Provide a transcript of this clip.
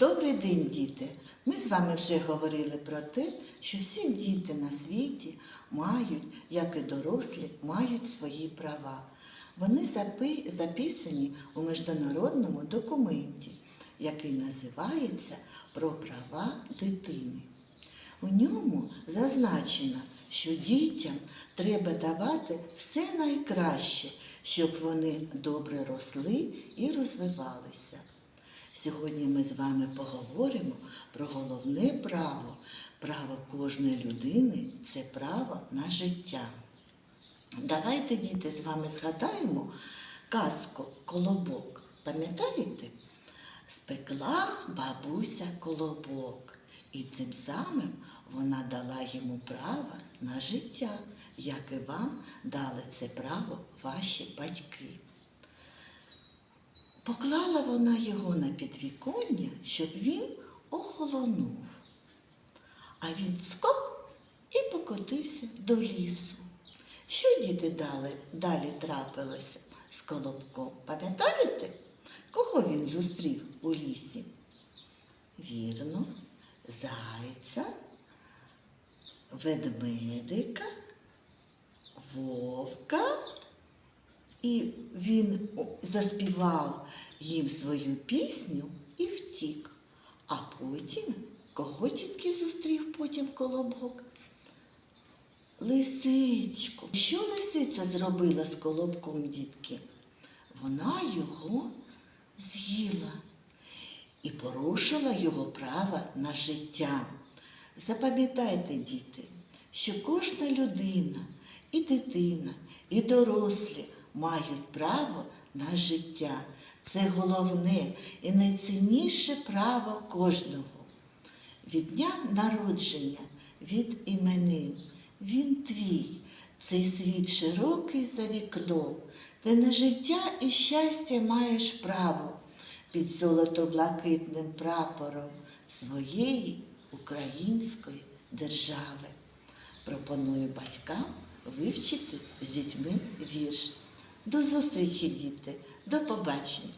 Добрий день, діти! Ми з вами вже говорили про те, що всі діти на світі мають, як і дорослі, мають свої права. Вони запи- записані у міжнародному документі, який називається Про права дитини. У ньому зазначено, що дітям треба давати все найкраще, щоб вони добре росли і розвивалися. Сьогодні ми з вами поговоримо про головне право. Право кожної людини це право на життя. Давайте, діти, з вами згадаємо казку Колобок. Пам'ятаєте? Спекла бабуся колобок, і цим самим вона дала йому право на життя, як і вам дали це право ваші батьки. Поклала вона його на підвіконня, щоб він охолонув. А він скок і покотився до лісу. Що діти дали, далі трапилося з колобком? Пам'ятаєте, кого він зустрів у лісі? Вірно, зайця, ведмедика, вовка. І він заспівав їм свою пісню і втік. А потім, кого тільки зустрів потім колобок? Лисичку. Що лисиця зробила з колобком, дітки? Вона його з'їла і порушила його право на життя. Запам'ятайте, діти, що кожна людина, і дитина, і дорослі мають право на життя. Це головне і найцінніше право кожного. Від дня народження, від іменин, він твій, цей світ широкий за вікном, де на життя і щастя маєш право під золото-блакитним прапором своєї української держави. Пропоную батькам вивчити з дітьми вірш. До зустрічі, діти, до побачення!